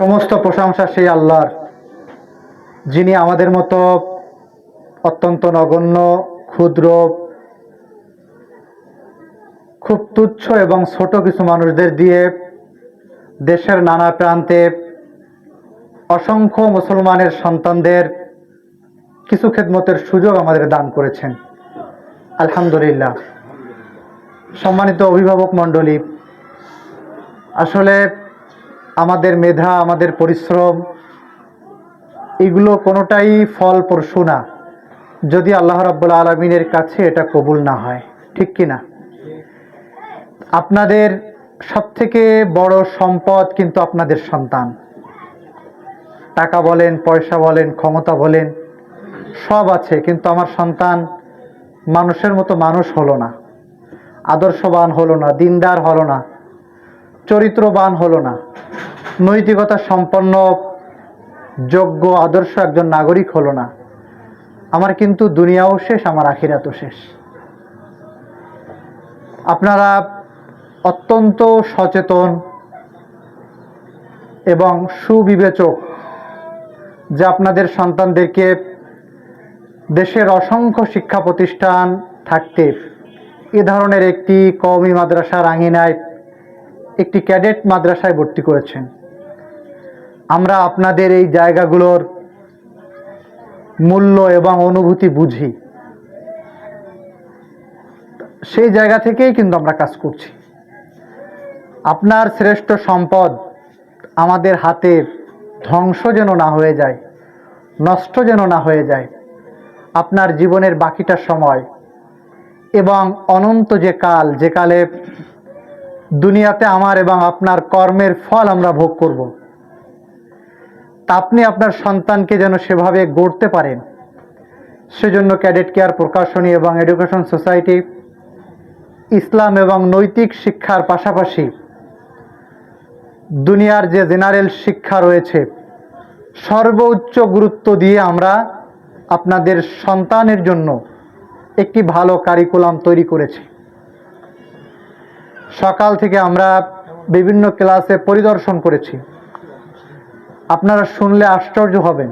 সমস্ত প্রশংসা সেই আল্লাহর, যিনি আমাদের মতো অত্যন্ত নগণ্য, ক্ষুদ্র, খুব তুচ্ছ এবং ছোট কিছু মানুষদের দিয়ে দেশের নানা প্রান্তে অসংখ্য মুসলমানের সন্তানদের কিছু খেদমতের সুযোগ আমাদের দান করেছেন। আলহামদুলিল্লাহ। সম্মানিত অভিভাবক মণ্ডলী, আসলে আমাদের মেধা, আমাদের পরিশ্রম, এগুলো কোনোটাই ফলপ্রসূ না। যদি আল্লাহ রাব্বুল আলমিনের কাছে এটা কবুল না হয়, ঠিক কি না? আপনাদের সবথেকে বড় সম্পদ কিন্তু আপনাদের সন্তান। টাকা বলেন, পয়সা বলেন, ক্ষমতা বলেন, সব আছে, কিন্তু আমার সন্তান মানুষের মতো মানুষ হলো না, আদর্শবান হলো না, দিনদার হলো না। চরিত্রবান হলো না। নৈতিকতা সম্পন্ন, যোগ্য, আদর্শ একজন নাগরিক হলো না। আমার কিন্তু দুনিয়াও শেষ, আমার আখিরাতও শেষ। আপনারা অত্যন্ত সচেতন এবং সুবিবেচক যে আপনাদের সন্তানদেরকে দেশের অসংখ্য শিক্ষা প্রতিষ্ঠান থাকতে এ ধরনের একটি কওমি মাদ্রাসার আঙিনায় একটি ক্যাডেট মাদ্রাসায় ভর্তি করেছেন। আমরা আপনাদের এই জায়গাগুলোর মূল্য এবং অনুভূতি বুঝি। সেই জায়গা থেকেই কিন্তু আমরা কাজ করছি। আপনার শ্রেষ্ঠ সম্পদ আমাদের হাতের ধ্বংস যেন না হয়ে যায়, নষ্ট যেন না হয়ে যায়, আপনার জীবনের বাকিটা সময় এবং অনন্ত যে কাল, যে কালে দুনিয়াতে আমার এবং আপনার কর্মের ফল আমরা ভোগ করব। তা আপনি আপনার সন্তানকে যেন সেভাবে গড়তে পারেন। সেজন্য ক্যাডেট কেয়ার, প্রকাশনী এবং এডুকেশন সোসাইটি, ইসলাম এবং নৈতিক শিক্ষার পাশাপাশি দুনিয়ার যে জেনারেল শিক্ষা রয়েছে, সর্বোচ্চ গুরুত্ব দিয়ে আমরা আপনাদের সন্তানের জন্য একটি ভালো কারিকুলাম তৈরি করেছি। সকাল থেকে আমরা বিভিন্ন ক্লাসে পরিদর্শন করেছি। আপনারা শুনলে আশ্চর্য হবেন।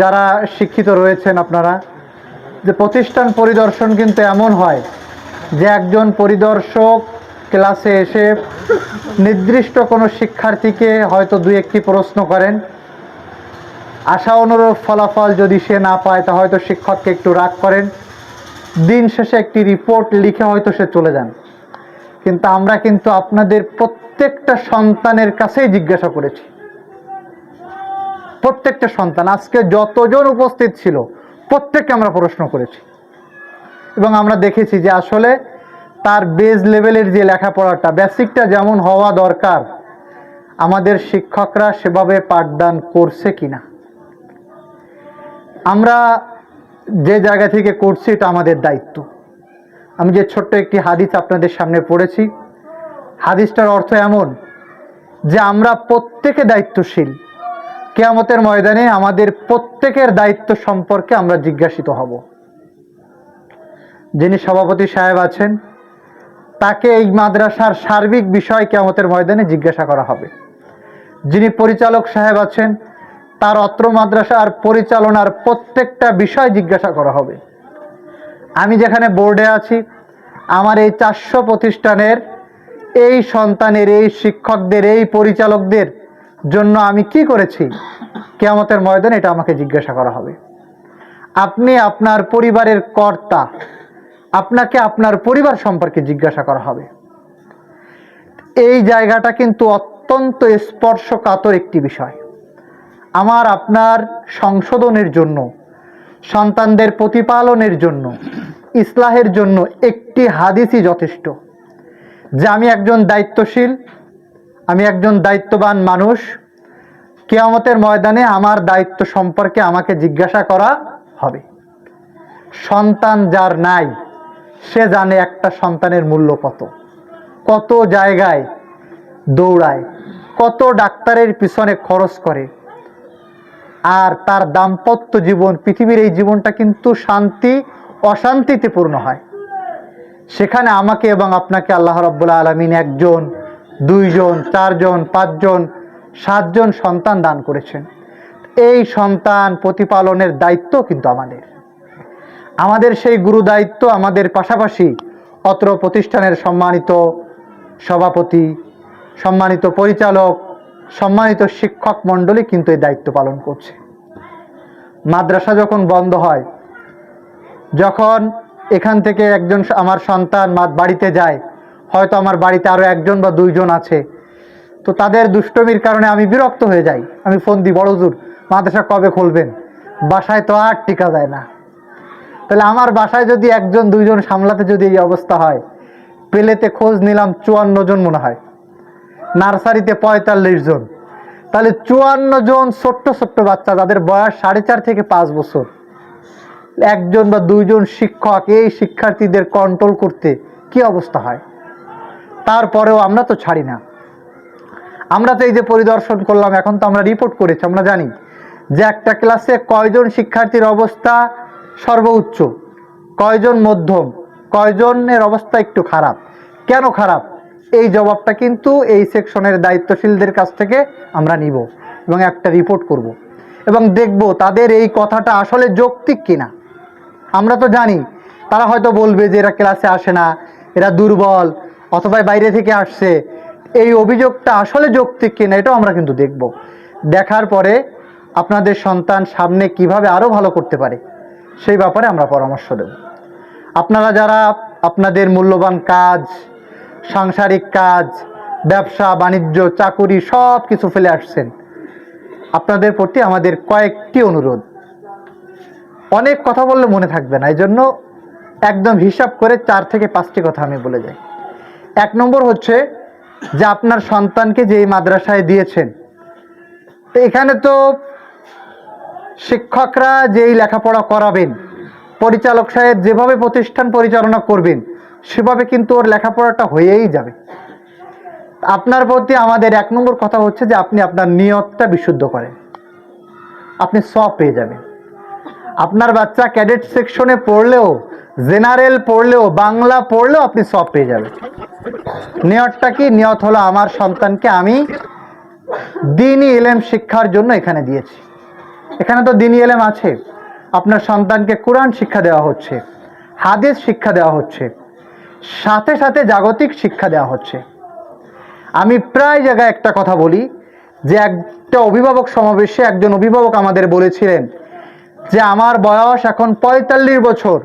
যারা শিক্ষিত রয়েছেন আপনারা, যে প্রতিষ্ঠান পরিদর্শন কিন্তু এমন হয় যে একজন পরিদর্শক ক্লাসে এসে নির্দিষ্ট কোনো শিক্ষার্থীকে হয়তো দু একটি প্রশ্ন করেন। আশা অনুরূপ ফলাফল যদি সে না পায়, তা হয়তো শিক্ষককে একটু রাগ করেন। দিন শেষে একটি রিপোর্ট লিখে হয়তো সে চলে যান। কিন্তু আমরা কিন্তু আপনাদের প্রত্যেকটা সন্তানের কাছেই জিজ্ঞাসা করেছি। প্রত্যেকটা সন্তান, আজকে যতজন উপস্থিত ছিল, প্রত্যেককে আমরা প্রশ্ন করেছি। এবং আমরা দেখেছি যে আসলে তার বেজ লেভেলের যে লেখাপড়াটা বেসিকটা যেমন হওয়া দরকার, আমাদের শিক্ষকরা সেভাবে পাঠদান করছে কি না আমরা যে জায়গা থেকে করছি, এটা আমাদের দায়িত্ব। আমি যে ছোট্ট একটি হাদিস আপনাদের সামনে পড়েছি। হাদিসটার অর্থ এমন যে আমরা প্রত্যেকে দায়িত্বশীল। কেয়ামতের ময়দানে আমাদের প্রত্যেকের দায়িত্ব সম্পর্কে আমরা জিজ্ঞাসিত হব। যিনি সভাপতি সাহেব আছেন, তাকে এই মাদ্রাসার সার্বিক বিষয় কেয়ামতের ময়দানে জিজ্ঞাসা করা হবে। যিনি পরিচালক সাহেব আছেন, তার অত্র মাদ্রাসার পরিচালনার প্রত্যেকটা বিষয় জিজ্ঞাসা করা হবে। আমি যেখানে বোর্ডে আছি, আমার এই চারশো প্রতিষ্ঠানের এই সন্তানের, এই শিক্ষকদের, এই পরিচালকদের জন্য আমি কি করেছি? কেয়ামতের ময়দানে এটা আমাকে জিজ্ঞাসা করা হবে। আপনি আপনার পরিবারের কর্তা, আপনাকে আপনার পরিবার সম্পর্কে জিজ্ঞাসা করা হবে। এই জায়গাটা কিন্তু অত্যন্ত স্পর্শকাতর একটি বিষয়। আমার আপনার সংশোধনের জন্য, সন্তানদের প্রতিপালনের জন্য ইসলাহের জন্য একটি হাদিসই যথেষ্ট। যে আমি একজন দায়িত্বশীল, আমি একজন দায়িত্ববান মানুষ, কেয়ামতের ময়দানে আমার দায়িত্ব সম্পর্কে আমাকে জিজ্ঞাসা করা হবে। সন্তান যার নাই, সে জানে একটা সন্তানের মূল্য কত। কত জায়গায় দৌড়ায়, কত ডাক্তারের পিছনে খরচ করে। আর তার দাম্পত্য জীবন, পৃথিবীর এই জীবনটা কিন্তু শান্তি অশান্তিতে পূর্ণ হয়। সেখানে আমাকে এবং আপনাকে আল্লাহ রব্বুল্লা আলমিন একজন, দুইজন, চারজন, পাঁচজন, সাতজন সন্তান দান করেছেন। এই সন্তান প্রতিপালনের দায়িত্ব কিন্তু আমাদের। আমাদের সেই গুরু দায়িত্ব আমাদের পাশাপাশি অত্র প্রতিষ্ঠানের সম্মানিত সভাপতি, সম্মানিত পরিচালক, সম্মানিত শিক্ষক মণ্ডলী কিন্তু এই দায়িত্ব পালন করছে। মাদ্রাসা যখন বন্ধ হয় যখন এখান থেকে একজন আমার সন্তান বাড়িতে যায়, হয়তো আমার বাড়িতে আরও একজন বা দুইজন আছে। তো তাদের দুষ্টমির কারণে আমি বিরক্ত হয়ে যাই। আমি ফোন দিই, বড় জোর মাদ্রাসা কবে খুলবেন? বাসায় তো আর টিকা যায় না। তাহলে আমার বাসায় যদি একজন, দুইজন সামলাতে যদি এই অবস্থা হয়, পেলেতে খোঁজ নিলাম চুয়ান্ন জন মনে হয়। নার্সারিতে পঁয়তাল্লিশ জন। তাহলে চুয়ান্ন জন ছোট্ট ছোট্ট বাচ্চা, যাদের বয়স সাড়ে চার থেকে পাঁচ বছর। একজন বা দুইজন শিক্ষক এই শিক্ষার্থীদের কন্ট্রোল করতে কি অবস্থা হয়? তারপরেও আমরা তো ছাড়ি না। আমরা তো এই যে পরিদর্শন করলাম, এখন তো আমরা রিপোর্ট করেছি, আমরা জানি যে একটা ক্লাসে কয়জন শিক্ষার্থীর অবস্থা সর্বোচ্চ, কয়জন মধ্যম, কয়জনের অবস্থা একটু খারাপ। কেন খারাপ? এই জবাবটা কিন্তু এই সেকশনের দায়িত্বশীলদের কাছ থেকে আমরা নিব এবং একটা রিপোর্ট করব এবং দেখব তাদের এই কথাটা আসলে যৌক্তিক কিনা। আমরা তো জানি, তারা হয়তো বলবে যে এরা ক্লাসে আসে না, এরা দুর্বল, অথবা বাইরে থেকে আসছে। এই অভিযোগটা আসলে যৌক্তিক কিনা এটাও আমরা কিন্তু দেখব। দেখার পরে আপনাদের সন্তান সামনে কীভাবে আরও ভালো করতে পারে, সেই ব্যাপারে আমরা পরামর্শ দেব। আপনারা যারা আপনাদের মূল্যবান কাজ, সাংসারিক কাজ, ব্যবসা, বাণিজ্য, চাকুরি সব কিছু ফেলে আসছেন, আপনাদের প্রতি আমাদের কয়েকটি অনুরোধ। অনেক কথা বললে মনে থাকবে না এই জন্য একদম হিসাব করে চার থেকে পাঁচটি কথা আমি বলে যাই। এক নম্বর হচ্ছে যে আপনার সন্তানকে যে মাদ্রাসায় দিয়েছেন, তো এখানে তো শিক্ষকরা যেই লেখাপড়া করাবেন, পরিচালক সাহেব যেভাবে প্রতিষ্ঠান পরিচালনা করবেন, সেভাবে কিন্তু ওর লেখাপড়াটা হয়েই যাবে। আপনার প্রতি আমাদের এক নম্বর কথা হচ্ছে যে আপনি আপনার নিয়তটা বিশুদ্ধ করেন। আপনি সব পেয়ে যাবেন। আপনার বাচ্চা ক্যাডেট সেকশনে পড়লেও, জেনারেল পড়লেও, বাংলা পড়লেও আপনি সব পেয়ে যাবেন। নিয়তটা কি? নিয়ত হলো আমার সন্তানকে আমি দিনই এলেম শিক্ষার জন্য এখানে দিয়েছি। এখানে তো দিনই এলেম আছে। আপনার সন্তানকে কোরআন শিক্ষা দেওয়া হচ্ছে, হাদিস শিক্ষা দেওয়া হচ্ছে, সাথে সাথে জাগতিক শিক্ষা দেওয়া হচ্ছে। আমি প্রায় জায়গায় একটা কথা বলি, যে একটা অভিভাবক সমাবেশে একজন অভিভাবক আমাদের বলেছিলেন যে আমার বয়স এখন পঁয়তাল্লিশ বছর,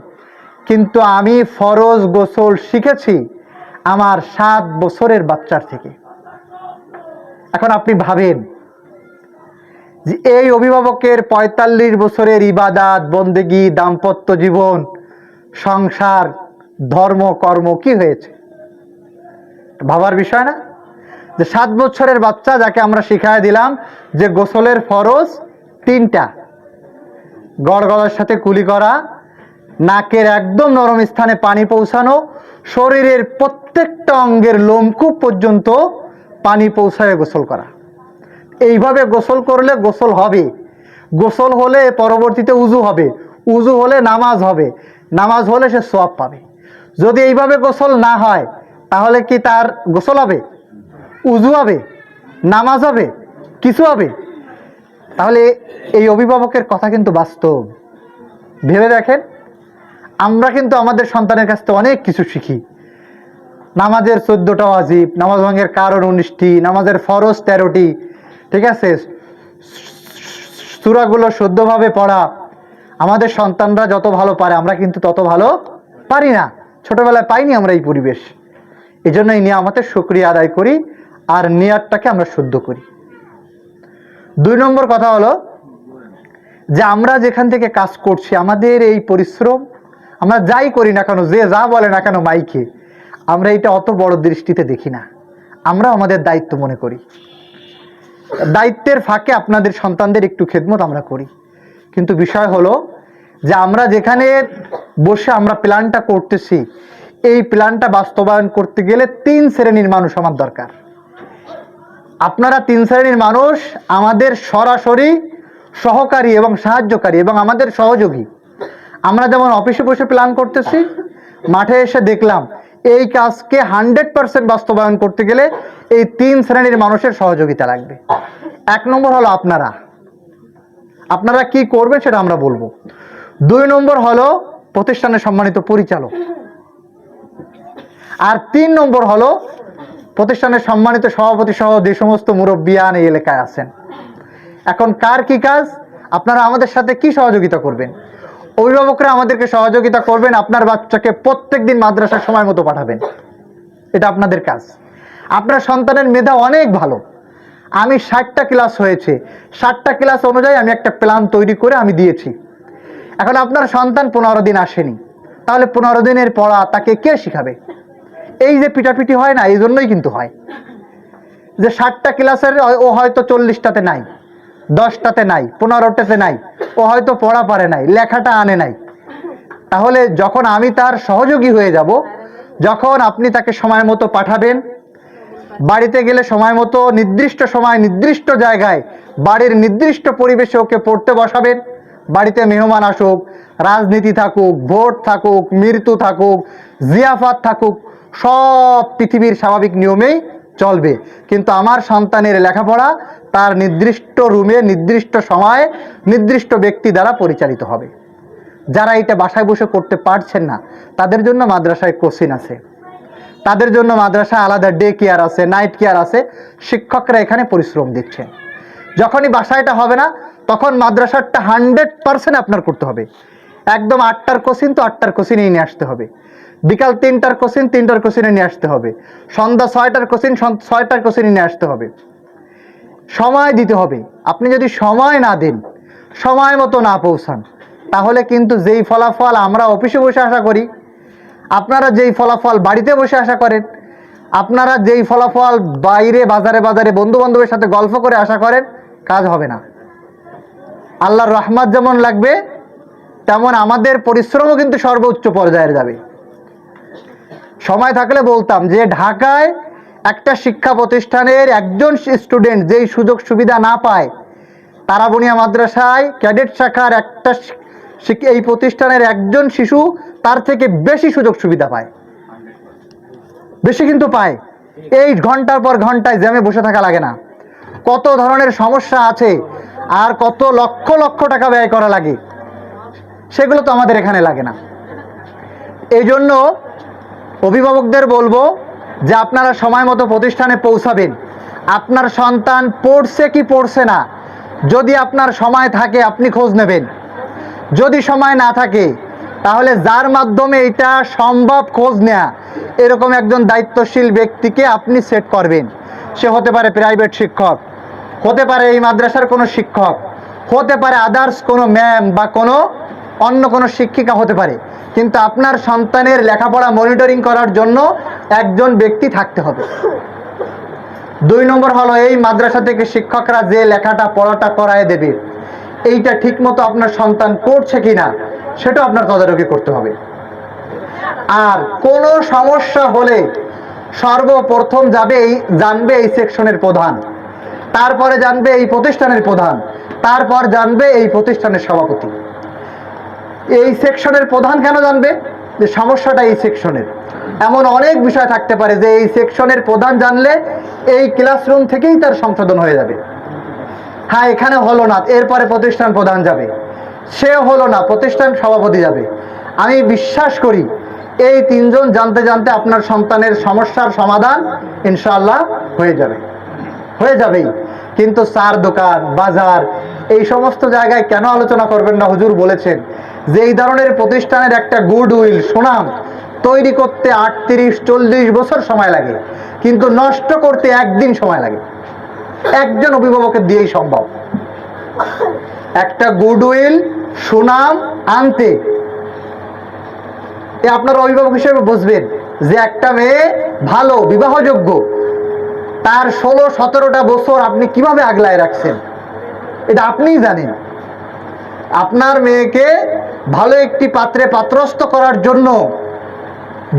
কিন্তু আমি ফরজ গোসল শিখেছি আমার সাত বছরের বাচ্চার থেকে। এখন আপনি ভাবেন যে এই অভিভাবকের পঁয়তাল্লিশ বছরের ইবাদাত, বন্দেগি, দাম্পত্য জীবন, সংসার, ধর্ম, কর্ম কি হয়েছে? ভাবার বিষয় না? যে সাত বছরের বাচ্চা যাকে আমরা শিখাই দিলাম যে গোসলের ফরজ তিনটা। গড় গলার সাথে কুলি করা, নাকের একদম নরম স্থানে পানি পৌঁছানো, শরীরের প্রত্যেকটা অঙ্গের লোমকূপ পর্যন্ত পানি পৌঁছায় গোসল করা। এইভাবে গোসল করলে গোসল হবে। গোসল হলে পরবর্তীতে উজু হবে। উজু হলে নামাজ হবে। নামাজ হলে সে সোয়াব পাবে। যদি এইভাবে গোসল না হয়, তাহলে কি তার গোসল হবে? উজু হবে? নামাজ হবে? কিছু হবে? তাহলে এই অভিভাবকের কথা কিন্তু বাস্তব। ভেবে দেখেন, আমরা কিন্তু আমাদের সন্তানের কাছ থেকে অনেক কিছু শিখি। নামাজের চোদ্দটা ওয়াজিব, নামাজ ভাঙের কারণ উনিশটি, নামাজের ফরজ তেরোটি, ঠিক আছে? সুরাগুলো শুদ্ধভাবে পড়া, আমাদের সন্তানরা যত ভালো পারে, আমরা কিন্তু তত ভালো পারি না। ছোটবেলায় পাইনি আমরা এই পরিবেশ। এই জন্য এই নিয়ে আমাদের সুক্রিয়া আদায় করি, আর নিয়াতটাকে আমরা শুদ্ধ করি। দুই নম্বর কথা হলো যে আমরা যেখান থেকে কাজ করছি, আমাদের এই পরিশ্রম আমরা যাই করি না কেন, যে যা বলে না কেন মাইকে, আমরা এটা অত বড় দৃষ্টিতে দেখি না। আমরা আমাদের দায়িত্ব মনে করি। দায়িত্বের ফাঁকে আপনাদের সন্তানদের একটু খেদমত আমরা করি। কিন্তু বিষয় হলো যে আমরা যেখানে বসে আমরা প্ল্যানটা করতেছি, এই প্ল্যানটা বাস্তবায়ন করতে গেলে তিন শ্রেণির মানুষ আমার দরকার। আপনারা তিন শ্রেণির মানুষ, আমাদের সরাসরি সহকারী এবং সাহায্যকারী এবং আমাদের সহযোগী। আমরা যেমন অফিসে বসে প্ল্যান করতেছি, মাঠে এসে দেখলাম এই কাজকে হান্ড্রেড পার্সেন্ট বাস্তবায়ন করতে গেলে এই তিন শ্রেণির মানুষের সহযোগিতা লাগবে। এক নম্বর হলো আপনারা। আপনারা কি করবেন সেটা আমরা বলব। দুই নম্বর হলো প্রতিষ্ঠানের সম্মানিত পরিচালক। আর তিন নম্বর হলো প্রতিষ্ঠানের সম্মানিত সভাপতি সহ যে সমস্ত মুরব্বিয়ান এই এলাকায় আছেন। এখন কার কি কাজ? আপনারা আমাদের সাথে কি সহযোগিতা করবেন? অভিভাবকরা আমাদেরকে সহযোগিতা করবেন, আপনার বাচ্চাকে প্রত্যেক দিন মাদ্রাসার সময় মতো পাঠাবেন। এটা আপনাদের কাজ। আপনার সন্তানের মেধা অনেক ভালো। আমি ষাটটা ক্লাস হয়েছে। ষাটটা ক্লাস অনুযায়ী আমি একটা প্ল্যান তৈরি করে আমি দিয়েছি। এখন আপনার সন্তান পনেরো দিন আসেনি। তাহলে পনেরো দিনের পড়া তাকে কে শিখাবে? এই যে পিটাপিটি হয় না, এই জন্যই কিন্তু হয়। যে ষাটটা ক্লাসের ও হয়তো চল্লিশটাতে নাই, দশটাতে নাই, পনেরোটাতে নাই, ও হয়তো পড়া পারে নাই, লেখাটা আনে নাই। তাহলে যখন আমি তার সহযোগী হয়ে যাব, যখন আপনি তাকে সময় মতো পাঠাবেন, বাড়িতে গেলে সময় মতো নির্দিষ্ট সময়, নির্দিষ্ট জায়গায়, বাড়ির নির্দিষ্ট পরিবেশে ওকে পড়তে বসাবেন। বাড়িতে মেহমান আসুক, রাজনীতি থাকুক, ভোট থাকুক, মৃত্যু থাকুক, জিয়াফাত থাকুক সব পৃথিবীর স্বাভাবিক নিয়মেই চলবে। কিন্তু আমার সন্তানের লেখাপড়া তার নির্দিষ্ট রুমে, নির্দিষ্ট সময়ে নির্দিষ্ট ব্যক্তি দ্বারা পরিচালিত হবে। যারা এটা বাসায় বসে করতে পারছেন না, তাদের জন্য মাদ্রাসায় কোচিং আছে। তাদের জন্য মাদ্রাসা আলাদা ডে কেয়ার আছে, নাইট কেয়ার আছে। শিক্ষকরা এখানে পরিশ্রম দিচ্ছেন যখনই বাসায়টা হবে না, তখন মাদ্রাসারটা হান্ড্রেড পার্সেন্ট আপনার করতে হবে। একদম আটটার কোচিন তো আটটার কোচিনেই নিয়ে আসতে হবে। বিকাল তিনটার কোশ্চিন তিনটার কোচিনে নিয়ে আসতে হবে। সন্ধ্যা ছয়টার কোশ্চিন ছয়টার কোচিনে নিয়ে আসতে হবে। সময় দিতে হবে। আপনি যদি সময় না দেন, সময় মতো না পৌঁছান, তাহলে কিন্তু যেই ফলাফল আমরা অফিসে বসে আশা করি, আপনারা যেই ফলাফল বাড়িতে বসে আশা করেন, আপনারা যেই ফলাফল বাইরে বাজারে বাজারে বন্ধু বান্ধবের সাথে গল্প করে আশা করেন, কাজ হবে না। আল্লাহর রহমত যেমন লাগবে, তেমন আমাদের পরিশ্রমও কিন্তু সর্বোচ্চ পর্যায়ে যাবে। সময় থাকলে বলতাম যে ঢাকায় একটা শিক্ষা প্রতিষ্ঠানের একজন স্টুডেন্ট যেই সুযোগ সুবিধা না পায় তারাবনিয়া মাদ্রাসায় ক্যাডেট শাখার একটা এই প্রতিষ্ঠানের একজন শিশু তার থেকে বেশি সুযোগ সুবিধা পায়। বেশি কিন্তু পায়। এই ঘণ্টার পর ঘন্টায় জ্যামে বসে থাকা লাগে না। কত ধরনের সমস্যা আছে আর কত লক্ষ লক্ষ টাকা ব্যয় করা লাগে, সেগুলো তো আমাদের এখানে লাগে না। এই জন্য অভিভাবকদের বলব যে আপনারা সময় মতো প্রতিষ্ঠানে পৌঁছাবেন। আপনার সন্তান পড়ছে কি পড়ছে না? যদি আপনার সময় থাকে, আপনি খোঁজ নেবেন। যদি সময় না থাকে, তাহলে যার মাধ্যমে এটা সম্ভব খোঁজ নেয়া, এরকম একজন দায়িত্বশীল ব্যক্তিকে আপনি সেট করবেন। সে হতে পারে প্রাইভেট শিক্ষক, হতে পারে এই মাদ্রাসার কোনো শিক্ষক, হতে পারে আদার্স কোনো ম্যাম বা কোনো অন্য কোনো শিক্ষিকা হতে পারে। কিন্তু আপনার সন্তানের লেখাপড়া মনিটরিং করার জন্য একজন ব্যক্তি থাকতে হবে। দুই নম্বর হলো এই মাদ্রাসা থেকে শিক্ষকরা যে লেখাটা, পড়াটা করায় দেবে, এইটা ঠিকমতো আপনার সন্তান পড়ছে কিনা সেটা আপনার তদারকি করতে হবে। আর কোনো সমস্যা হলে সর্বপ্রথম যাবে এই, জানবে এই সেকশনের প্রধান। তারপরে জানবে এই প্রতিষ্ঠানের প্রধান। তারপর জানবে এই প্রতিষ্ঠানের সভাপতি। এই সেকশনের প্রধান কেন জানবে? যে সমস্যাটা এই সেকশনের এমন অনেক বিষয় থাকতে পারে যে এই সেকশনের প্রধান জানলে এই ক্লাসরুম থেকেই তার সংশোধন হয়ে যাবে। হ্যাঁ এখানে হলো না এরপরে প্রতিষ্ঠান প্রধান যাবে। সে হলো না প্রতিষ্ঠান সভাপতি যাবে। আমি বিশ্বাস করি, এই তিনজন জানতে জানতে আপনার সন্তানের সমস্যার সমাধান ইনশাল্লাহ হয়ে যাবে। হয়ে যাবেই। কিন্তু সার দোকান, বাজার, এই সমস্ত জায়গায় কেন আলোচনা করবেন না? হুজুর বলেছেন যে এই ধরনের প্রতিষ্ঠানের একটা গুড উইল সুনাম, তৈরি করতে আটত্রিশ, চল্লিশ বছর সময় লাগে, কিন্তু নষ্ট করতে একদিন সময় লাগে। একজন অভিভাবকের দিয়েই সম্ভব। একটা গুডউইল, সুনাম আনতে। আপনার অভিভাবক হিসেবে বুঝবেন যে একটা মেয়ে ভালো, বিবাহযোগ্য, তার ষোলো, সতেরোটা বছর আপনি কীভাবে আগলায় রাখছেন? এটা আপনিই জানেন। আপনার মেয়েকে ভালো একটি পাত্রে পাত্রস্থ করার জন্য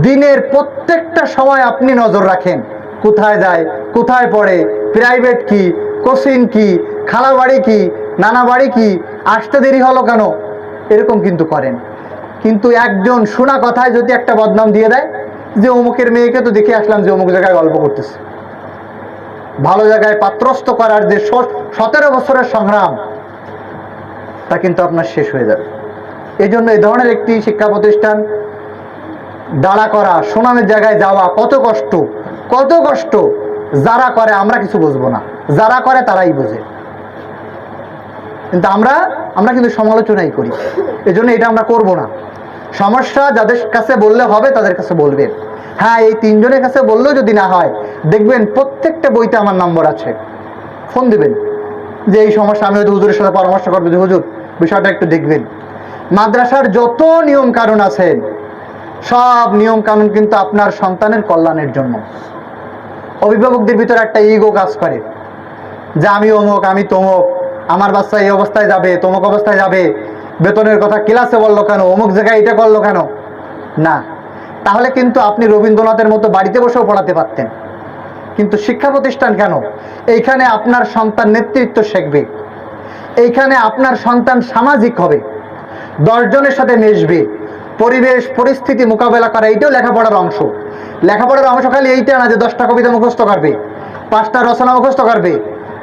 দিনের প্রত্যেকটা সময় আপনি নজর রাখেন। কোথায় যায়, কোথায় পড়ে প্রাইভেট কি কোচিং কি, খালা বাড়ি কি, নানা বাড়ি কি, আসতে দেরি হলো কেন? এরকম কিন্তু করেন। কিন্তু একজন শোনা কথায় যদি একটা বদনাম দিয়ে দেয়, যে অমুকের মেয়েকে তো দেখে আসলাম যে অমুক জায়গায় গল্প করতেছে। ভালো জায়গায় পাত্রস্থ করার যে সতেরো বছরের সংগ্রাম তা কিন্তু আপনার শেষ হয়ে যাবে। এই জন্য এই ধরনের একটি শিক্ষা প্রতিষ্ঠান দাঁড়া করা, সুনামের জায়গায় যাওয়া কত কষ্ট কত কষ্ট, যারা করে আমরা কিছু বুঝব না। যারা করে তারাই বোঝে। কিন্তু আমরা আমরা কিন্তু সমালোচনাই করি। এই জন্য এটা আমরা করব না। সমস্যা যাদের কাছে বললে হবে, তাদের কাছে বলবেন। হ্যাঁ এই তিনজনের কাছে বললেও যদি না হয়, দেখবেন প্রত্যেকটা বইতে আমার নম্বর আছে। ফোন দিবেন। যে এই সমস্যা, আমি হয়তো হুজুরের সাথে পরামর্শ করব যে, হুজুর বিষয়টা একটু দেখবেন। মাদ্রাসার যত নিয়ম কানুন আছে, সব নিয়ম কানুন কিন্তু আপনার সন্তানের কল্যাণের জন্য। অভিভাবকদের ভিতরে একটা ইগো কাজ করে, যে আমি অমুক, আমি তমুক, আমার বাচ্চা এই অবস্থায় যাবে, তমুক অবস্থায় যাবে, বেতনের কথা ক্লাসে বলল কেন, অমুক জায়গায় এটা করল কেন? না। তাহলে কিন্তু আপনি রবীন্দ্রনাথের মতো বাড়িতে বসেও পড়াতে পারতেন। কিন্তু শিক্ষা প্রতিষ্ঠান কেন? এইখানে আপনার সন্তান নেতৃত্ব শিখবে। এইখানে আপনার সন্তান সামাজিক হবে। দশজনের সাথে মিশবে। পরিবেশ, পরিস্থিতি মোকাবেলা করা, এইটাও লেখাপড়ার অংশ। লেখাপড়ার অংশ খালি এইটা না যে দশটা কবিতা মুখস্থ করবে, পাঁচটা রচনা মুখস্থ করবে।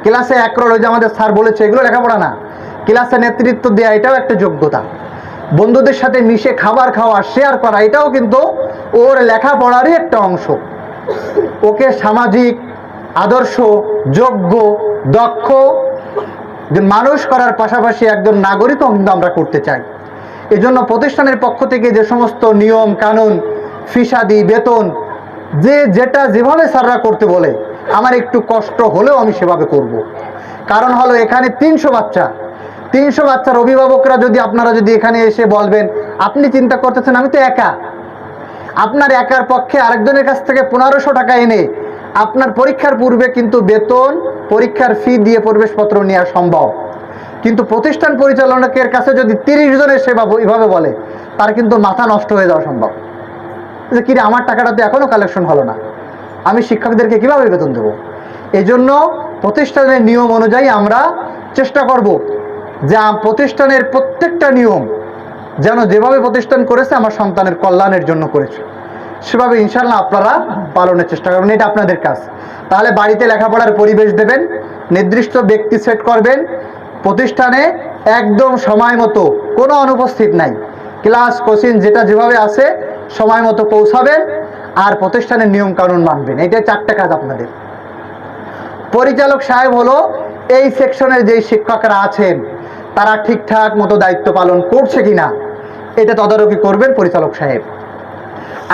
ক্লাসে এক রোল যে আমাদের স্যার বলেছে, এগুলো লেখাপড়া না। ক্লাসে নেতৃত্ব দেওয়া এটাও একটা যোগ্যতা। বন্ধুদের সাথে মিশে খাবার খাওয়া শেয়ার করা, এটাও কিন্তু ওর লেখাপড়ারই একটা অংশ। ওকে সামাজিক, আদর্শ, যোগ্য, দক্ষ যে মানুষ করার পাশাপাশি একজন নাগরিকও কিন্তু আমরা করতে চাই। এজন্য প্রতিষ্ঠানের পক্ষ থেকে যে সমস্ত নিয়ম, কানুন, ফিসাদি, বেতন, যে যেটা যেভাবে স্যাররা করতে বলে, আমার একটু কষ্ট হলেও আমি সেভাবে করব। কারণ হলো এখানে তিনশো বাচ্চা। তিনশো বাচ্চার অভিভাবকরা যদি আপনারা যদি এখানে এসে বলবেন, আপনি চিন্তা করতেছেন, আমি তো একা। আপনার একার পক্ষে আরেকজনের কাছ থেকে পনেরোশো টাকা এনে আপনার পরীক্ষার পূর্বে কিন্তু বেতন, পরীক্ষার ফি দিয়ে প্রবেশপত্র নেওয়া সম্ভব। কিন্তু প্রতিষ্ঠান পরিচালকের কাছে যদি তিরিশ জনের সেবা এইভাবে বলে, তার কিন্তু মাথা নষ্ট হয়ে যাওয়া সম্ভব। যে কিরে, আমার টাকাটা তো এখনও কালেকশন হলো না। আমি শিক্ষকদেরকে কীভাবে বেতন দেবো? এই জন্য প্রতিষ্ঠানের নিয়ম অনুযায়ী আমরা চেষ্টা করব যে প্রতিষ্ঠানের প্রত্যেকটা নিয়ম যেন যেভাবে প্রতিষ্ঠান করেছে, আমার সন্তানের কল্যাণের জন্য করেছে। সেভাবে ইনশাল্লাহ আপনারা পালনের চেষ্টা করবেন। এটা আপনাদের কাজ। তাহলে বাড়িতে লেখাপড়ার পরিবেশ দেবেন, নির্দিষ্ট ব্যক্তি সেট করবেন, প্রতিষ্ঠানে একদম সময় মতো, কোনো অনুপস্থিত নাই। ক্লাস, কোচিং, যেটা যেভাবে আছে, সময় মতো পৌঁছাবেন আর প্রতিষ্ঠানের নিয়ম কানুন মানবেন। এটা চারটে কাজ আপনাদের। পরিচালক সাহেব হলো এই সেকশনের যেই শিক্ষকরা আছেন, তারা ঠিকঠাক মতো দায়িত্ব পালন করছে কিনা, এটা তদারকি করবেন পরিচালক সাহেব।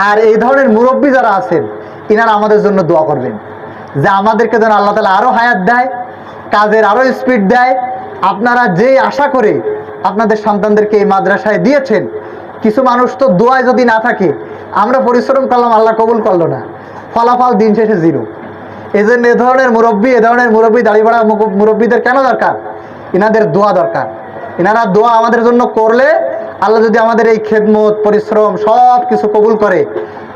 আর এই ধরনের মুরব্বী যারা আছেন, ইনারা আমাদের জন্য দোয়া করবেন। যে আমাদেরকে যেন আল্লাহ তালা আরও হায়াত দেয়, কাজের আরও স্পিড দেয়। আপনারা যে আশা করে আপনাদের সন্তানদেরকে এই মাদ্রাসায় দিয়েছেন, কিছু মানুষ তো দোয়ায় যদি না থাকে, আমরা পরিশ্রম করলাম, আল্লাহ কবুল করল না। ফলাফল দিন শেষে জিরো। এই জন্য এ ধরনের মুরব্বী, এ ধরনের মুরব্বী দাঁড়িয়ে মুরব্বীদের কেন দরকার? ইনাদের দোয়া দরকার। এনারা দোয়া আমাদের জন্য করলে আল্লাহ যদি আমাদের এই খেদমত, পরিশ্রম সব কিছু কবুল করে,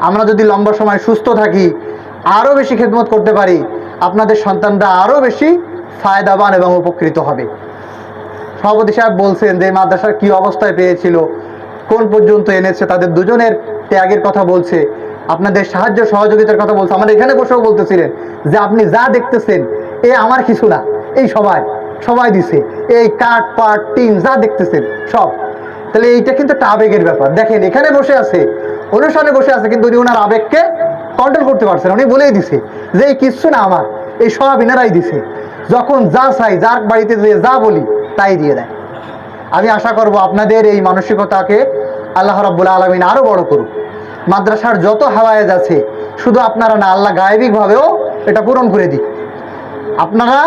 আমরা যদি লম্বা সময় সুস্থ থাকি আরও বেশি খেদমত করতে পারি, আপনাদের সন্তানরা আরও বেশি ফায়দাবান এবং উপকৃত হবে। সভাপতি সাহেব বলছেন যে, মাদ্রাসার কি অবস্থায় পেয়েছিল, কোন পর্যন্ত এনেছে, তাদের দুজনের ত্যাগের কথা বলছে, আপনাদের সাহায্য সহযোগিতার কথা বলছে। আমাদের এখানে বসেও বলতেছিলেন যে, আপনি যা দেখতেছেন, এ আমার কিছু না, এই সবাই সবাই দিছে, এই কাঠ, পাট, টিন যা দেখতেছেন, সব। তাহলে এইটা কিন্তু একটা আবেগের ব্যাপার। দেখেন, এখানে বসে আছে, অনুষ্ঠানে বসে আছে, কিন্তু উনি ওনার আবেগকে কন্ট্রোল করতে পারছেন উনি বলেই দিছে যে, এই কিচ্ছু না আমার, এই সব ইনারাই দিছে। যখন যা চাই, যার বাড়িতে যে যা বলি, তাই দিয়ে দেয়। আমি আশা করব আপনাদের এই মানসিকতাকে আল্লাহ রাব্বুল আলমিন আরও বড় করুক। মাদ্রাসার যত হাওয়ায়েজ আছে, শুধু আপনারা না, আল্লাহ গায়েবিকভাবেও এটা পূরণ করে দিক। আপনারা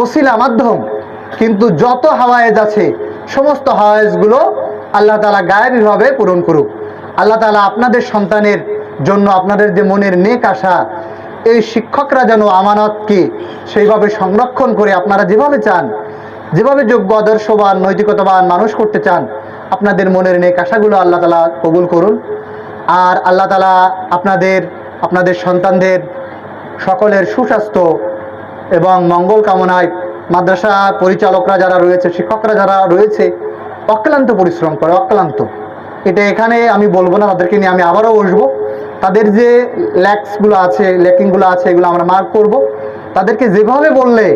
ওসিলা মাধ্যম, কিন্তু যত হাওয়ায়েজ আছে, সমস্ত হাওয়ায়েজগুলো আল্লাহ তালা গায়েবীভাবে পূরণ করুক। আল্লাহ তালা আপনাদের সন্তানের জন্য আপনাদের যে মনের নেক আশা, এই শিক্ষকরা যেন আমানতকে সেইভাবে সংরক্ষণ করে আপনারা যেভাবে চান, যেভাবে যোগ্য, আদর্শবান, নৈতিকতাবান মানুষ করতে চান, আপনাদের মনের নেক আশাগুলো আল্লাহ তালা কবুল করুন। আর আল্লাহ তালা আপনাদের আপনাদের সন্তানদের সকলের সুস্বাস্থ্য এবং মঙ্গল কামনায় মাদ্রাসা পরিচালকরা যারা রয়েছে, শিক্ষকরা যারা রয়েছে অক্লান্ত পরিশ্রম করে, অক্লান্ত। এটা এখানে আমি বলব না, তাদেরকে নিয়ে আমি আবারও বসবো। তাদের যে ল্যাক্সগুলো আছে, ল্যাকিংগুলো আছে, এগুলো আমরা মার্ক করব। তাদেরকে যেভাবে বললে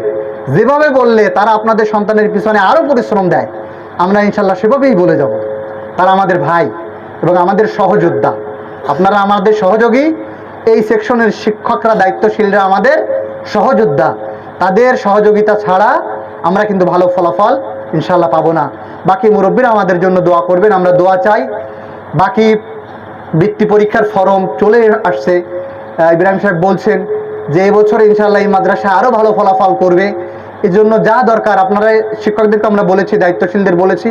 যেভাবে বললে তারা আপনাদের সন্তানের পিছনে আরও পরিশ্রম দেয়। আমরা ইনশাল্লাহ সেভাবেই বলে যাব। তারা আমাদের ভাই এবং আমাদের সহযোদ্ধা। আপনারা আমাদের সহযোগী। এই সেকশনের শিক্ষকরা, দায়িত্বশীলরা আমাদের সহযোদ্ধা। তাদের সহযোগিতা ছাড়া আমরা কিন্তু ভালো ফলাফল ইনশাল্লাহ পাবো না। বাকি মুরব্বীরা আমাদের জন্য দোয়া করবেন, আমরা দোয়া চাই। বাকি বৃত্তি পরীক্ষার ফরম চলে আসছে। ইব্রাহিম সাহেব বলছেন যে এবছর ইনশাল্লাহ এই মাদ্রাসা আরও ভালো ফলাফল করবে। এই জন্য যা দরকার, আপনারা শিক্ষকদেরকে আমরা বলেছি, দায়িত্বশীলদের বলেছি,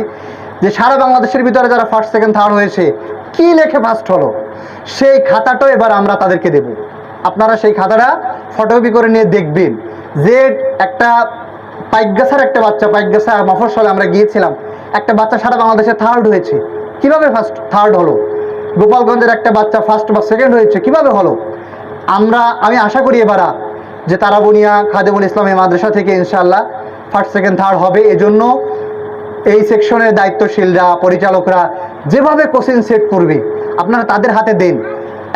যে সারা বাংলাদেশের ভিতরে যারা ফার্স্ট সেকেন্ড থার্ড হয়েছে, কি লেখে ফার্স্ট হলো? সেই খাতাটাও এবার আমরা তাদেরকে দেব। আপনারা সেই খাতাটা ফটোকপি করে নিয়ে দেখবেন। যে একটা পাইকগাছার একটা বাচ্চা, পাইকগাছা মফস্বলে আমরা গিয়েছিলাম একটা বাচ্চা সারা বাংলাদেশে থার্ড হয়েছে। কীভাবে ফার্স্ট থার্ড হলো? গোপালগঞ্জের একটা বাচ্চা ফার্স্ট বা সেকেন্ড হয়েছে, কীভাবে হলো? আমরা, আমি আশা করি এবারা, যে তারাবনিয়া খাদেমুল ইসলামী মাদ্রাসা থেকে ইনশাল্লাহ ফার্স্ট সেকেন্ড থার্ড হবে। এজন্য এই সেকশনের দায়িত্বশীলরা, পরিচালকরা যেভাবে কোশ্চেন সেট করবে, আপনারা তাদের হাতে দেন।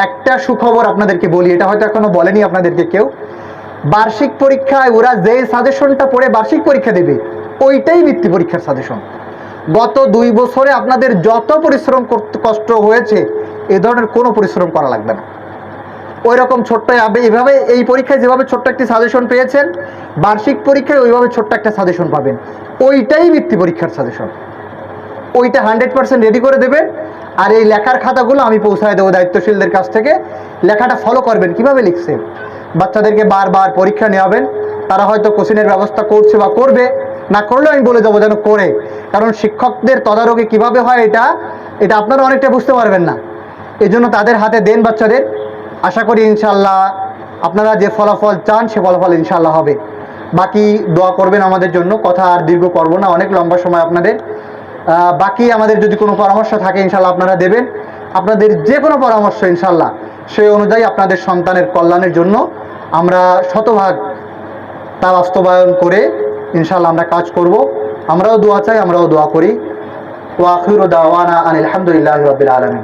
একটা সুখবর আপনাদেরকে বলি, এটা হয়তো এখনও বলেনি আপনাদেরকে কেউ। বার্ষিক পরীক্ষায় ওরা যে সাজেশনটা পড়ে বার্ষিক পরীক্ষা দেবে, ওইটাই বৃত্তি পরীক্ষার সাজেশন গত দুই বছরে আপনাদের যত পরিশ্রম কষ্ট হয়েছে, এ ধরনের কোনো পরিশ্রম করা লাগবে না। ওই রকম ছোট্ট এভাবে এই পরীক্ষায় যেভাবে ছোট্ট একটি সাজেশন পেয়েছেন, বার্ষিক পরীক্ষায় ওইভাবে ছোট্ট একটা সাজেশন পাবেন। ওইটাই বৃত্তি পরীক্ষার সাজেশন ওইটা হান্ড্রেড পার্সেন্ট রেডি করে দেবেন, আর এই লেখার খাতাগুলো আমি পৌঁছায় দেবো দায়িত্বশীলদের কাছ থেকে। লেখাটা ফলো করবেন, কীভাবে লিখছে? বাচ্চাদেরকে বারবার পরীক্ষা নেওয়াবেন, তারা হয়তো কোশ্চেনের ব্যবস্থা করছে বা করবে, না করলেও আমি বলে যাব যেন করে। কারণ শিক্ষকদের তদারকি কীভাবে হয় এটা এটা আপনারা অনেকটা বুঝতে পারবেন না। এই জন্য তাদের হাতে দেন বাচ্চাদের। আশা করি ইনশাল্লাহ আপনারা যে ফলাফল চান সে ফলাফল ইনশাল্লাহ হবে। বাকি দোয়া করবেন আমাদের জন্য, কথা আর দীর্ঘ করব না, অনেক লম্বা সময় আপনাদের। বাকি আমাদের যদি কোনো পরামর্শ থাকে ইনশাল্লাহ আপনারা দেবেন। আপনাদের যে কোনো পরামর্শ ইনশাল্লাহ সেই অনুযায়ী আপনাদের সন্তানের কল্যাণের জন্য আমরা শতভাগ তা বাস্তবায়ন করে ইনশাল্লাহ আমরা কাজ করব। আমরাও দোয়া চাই, আমরাও দোয়া করি। ওয়াকির দাওয়ানা আনিল আলহামদুলিল্লাহ রবিল আলমিন।